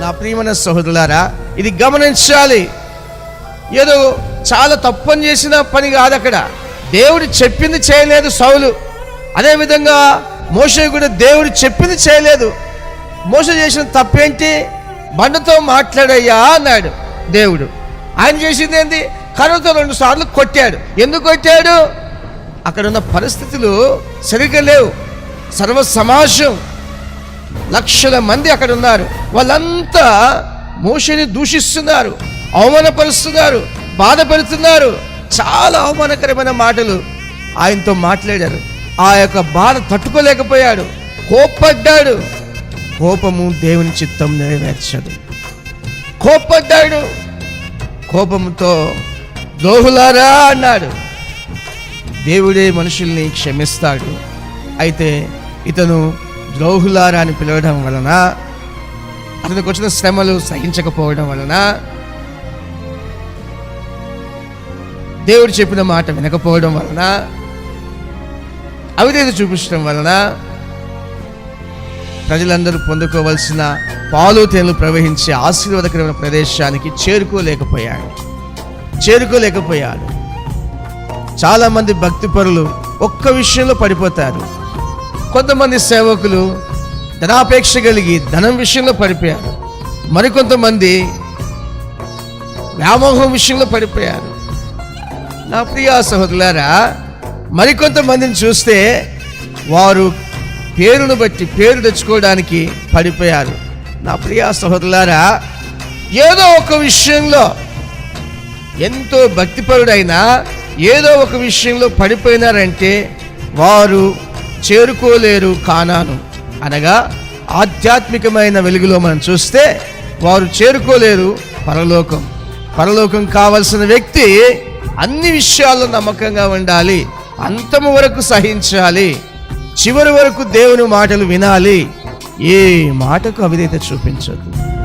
నా ప్రియమైన సహోదరులారా ఇది గమనించాలి. ఏదో చాలా తప్పని చేసిన పని కాదు అక్కడ. దేవుడు చెప్పింది చేయలేదు సౌలు. అదేవిధంగా మోసే కూడా దేవుడు చెప్పింది చేయలేదు. మోస చేసిన తప్పేంటి? బండతో మాట్లాడయ్యా అన్నాడు దేవుడు. ఆయన చేసింది ఏంటి కర్రతో రెండు సార్లు కొట్టాడు. ఎందుకు కొట్టాడు? అక్కడ ఉన్న పరిస్థితులు సరిగ్గా లేవు. సర్వ సమాజం లక్షల మంది అక్కడ ఉన్నారు. వాళ్ళంతా మోషని దూషిస్తున్నారు అవమానపరుస్తున్నారు బాధపడుతున్నారు. చాలా అవమానకరమైన మాటలు ఆయనతో మాట్లాడారు. ఆ యొక్క బాధ తట్టుకోలేకపోయాడు కోప్పడ్డాడు. కోపము దేవుని చిత్తం నెరవేర్చదు. కోప్పడ్డాడు కోపముతో దోహులారా అన్నాడు. దేవుడే మనుషుల్ని క్షమిస్తాడు. అయితే ఇతను ద్రోహులారా అని పిలవడం వలన అతనికి వచ్చిన శ్రమలు సహించకపోవడం వలన దేవుడు చెప్పిన మాట వినకపోవడం వలన అవిధేత చూపించడం వలన ప్రజలందరూ పొందుకోవలసిన పాలు తేనెలు ప్రవహించే ఆశీర్వాదకరమైన ప్రదేశానికి చేరుకోలేకపోయాడు చేరుకోలేకపోయాడు చాలామంది భక్తి పరులు ఒక్క విషయంలో పడిపోతారు. కొంతమంది సేవకులు ధనాపేక్ష కలిగి ధనం విషయంలో పడిపోయారు. మరికొంతమంది వ్యామోహం విషయంలో పడిపోయారు. నా ప్రియ సహోదరులారా మరికొంతమందిని చూస్తే వారు పేరును బట్టి పేరు తెచ్చుకోవడానికి పడిపోయారు. నా ప్రియ సహోదరులారా ఏదో ఒక విషయంలో ఎంతో భక్తిపరుడైనా ఏదో ఒక విషయంలో పడిపోయినారంటే వారు చేరుకోలేరు కానాను. అనగా ఆధ్యాత్మికమైన వెలుగులో మనం చూస్తే వారు చేరుకోలేరు పరలోకం. పరలోకం కావలసిన వ్యక్తి అన్ని విషయాల్లో నమ్మకంగా ఉండాలి. అంతము వరకు సహించాలి. చివరి వరకు దేవుని మాటలు వినాలి. ఏ మాటకు అవిధేత చూపించదు.